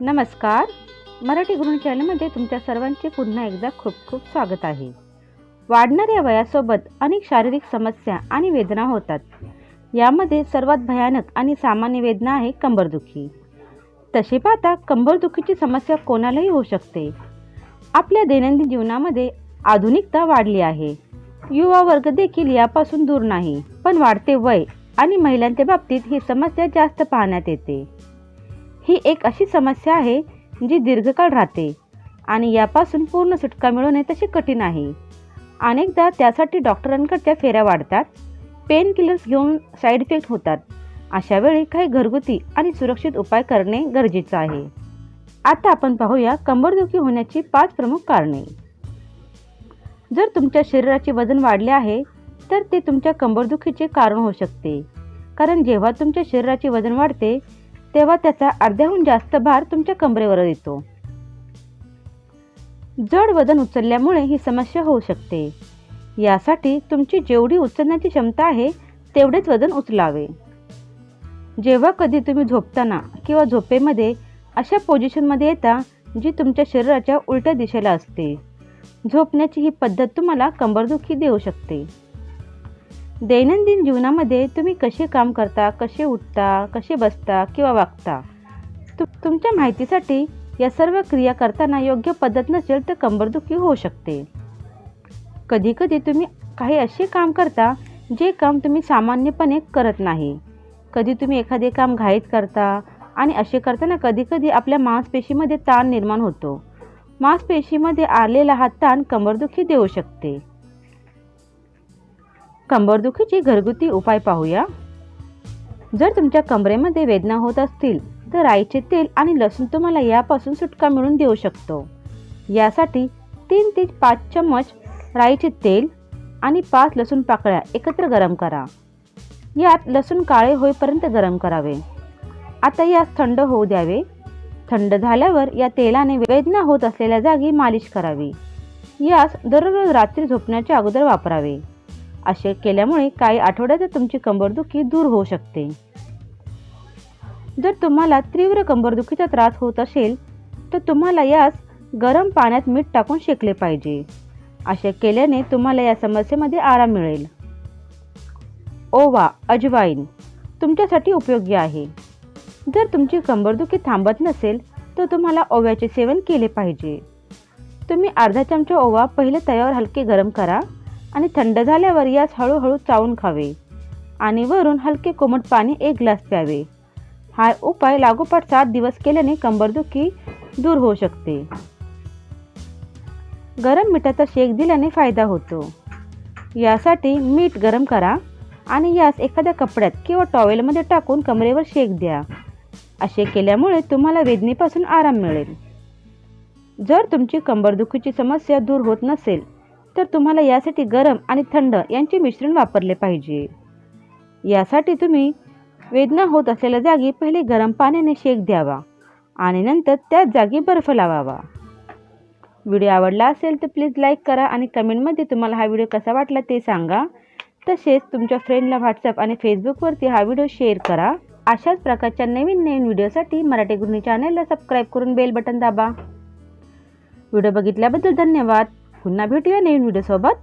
नमस्कार. मराठी गुरु चॅनलमध्ये तुमच्या सर्वांचे पुन्हा एकदा खूप खूप स्वागत आहे. वाढणाऱ्या वयासोबत अनेक शारीरिक समस्या आणि वेदना होतात. यामध्ये सर्वात भयानक आणि सामान्य वेदना आहे कंबरदुखी. तशी पाहता कंबरदुखीची समस्या कोणालाही होऊ शकते. आपल्या दैनंदिन जीवनामध्ये आधुनिकता वाढली आहे. युवा वर्ग देखील यापासून दूर नाही पण वाढते वय आणि महिलांच्या बाबतीत ही समस्या जास्त पाहण्यात येते. एक अशी समस्या आहे जी दीर्घकाळ राहते आणि यापासून पूर्ण सुटका मिळवणे तसे कठीण आहे. अनेकदा त्यासाठी डॉक्टरांकडच्या फेऱ्या वाढतात पेन किलर्स घेऊन साईड इफेक्ट होतात. अशा वेळी काही घरगुती आणि सुरक्षित उपाय करणे गरजेचं आहे. आता आपण पाहूया कंबरदुखी होण्याची पाच प्रमुख कारणे. जर तुमच्या शरीराचे वजन वाढले आहे तर ते तुमच्या कंबरदुखीचे कारण होऊ शकते. कारण जेव्हा तुमच्या शरीराचे वजन वाढते तेव्हा त्याचा अर्ध्याहून जास्त भार तुमच्या कमरेवर येतो. जड वजन उचलल्यामुळे ही समस्या होऊ शकते. यासाठी तुमची जेवढी उचलण्याची क्षमता आहे तेवढेच वजन उचलावे. जेव्हा कधी तुम्ही झोपताना किंवा झोपेमध्ये अशा पोझिशनमध्ये येता जी तुमच्या शरीराच्या उलट्या दिशेला असते. झोपण्याची ही पद्धत तुम्हाला कंबरदुखी देऊ शकते. दैनंदिन जीवनामध्ये तुम्ही कसे काम करता कसे उठता कसे बसता किंवा वागता? तु तुमच्या माहितीसाठी या सर्व क्रिया करताना योग्य पद्धत नसेल तर कंबरदुखी होऊ शकते. कधीकधी तुम्ही काही असे काम करता जे काम तुम्ही सामान्यपणे करत नाही. कधी तुम्ही एखादे काम घाईत करता आणि असे करताना कधीकधी आपल्या मांसपेशीमध्ये ताण निर्माण होतो. मांसपेशीमध्ये आलेला हा ताण कंबरदुखी देऊ शकते. कंबरदुखीचे घरगुती उपाय पाहूया. जर तुमच्या कमरेमध्ये वेदना होत असतील तर राईचे तेल आणि लसूण तुम्हाला यापासून सुटका मिळून देऊ शकतो. यासाठी तीन ते पाच चम्मच राईचे तेल आणि पाच लसूण पाकळ्या एकत्र गरम करा. यात लसूण काळे होईपर्यंत गरम करावे. आता यास थंड होऊ द्यावे. थंड झाल्यावर या तेलाने वेदना होत असलेल्या जागी मालिश करावी. यास दररोज रात्री झोपण्याच्या अगोदर वापरावे. असे केल्यामुळे काही आठवड्यात तुमची कंबरदुखी दूर होऊ शकते. जर तुम्हाला तीव्र कंबरदुखीचा त्रास होत असेल तर तुम्हाला यास गरम पाण्यात मीठ टाकून शेकले पाहिजे. असे केल्याने तुम्हाला या समस्येमध्ये आराम मिळेल. ओवा अजवाईन तुमच्यासाठी उपयोगी आहे. जर तुमची कंबरदुखी थांबत नसेल तर तुम्हाला ओव्याचे सेवन केले पाहिजे. तुम्ही अर्धा चमचा ओवा पहिले तव्यावर हलके गरम करा. आणि थंड झाल्यावर यास हळूहळू चावून खावे आणि वरून हलके कोमट पाणी एक ग्लास प्यावे. हा उपाय लागोपाठ सात दिवस केल्याने कंबरदुखी दूर होऊ शकते. गरम मिठाचा शेक दिल्याने फायदा होतो. यासाठी मीठ गरम करा आणि यास एखाद्या कपड्यात किंवा टॉवेलमध्ये टाकून कमरेवर शेक द्या. असे केल्यामुळे तुम्हाला वेदनेपासून आराम मिळेल. जर तुमची कंबरदुखीची समस्या दूर होत नसेल तर तुम्हाला यासाठी गरम आणि थंड यांचे मिश्रण वापरले पाहिजे. यासाठी तुम्ही वेदना होत असलेल्या जागी पहिले गरम पाण्याने शेक द्यावा आणि नंतर त्याच जागी बर्फ लावावा. व्हिडिओ आवडला असेल तर प्लीज लाईक करा आणि कमेंटमध्ये तुम्हाला हा व्हिडिओ कसा वाटला ते सांगा. तसेच तुमच्या फ्रेंडला व्हॉट्सअप आणि फेसबुकवरती हा व्हिडिओ शेअर करा. अशाच प्रकारच्या नवीन नवीन व्हिडिओसाठी मराठी गुरुनी चॅनलला सबस्क्राईब करून बेल बटन दाबा. व्हिडिओ बघितल्याबद्दल धन्यवाद. पुन्हा भेटूया नवीन व्हिडिओसोबत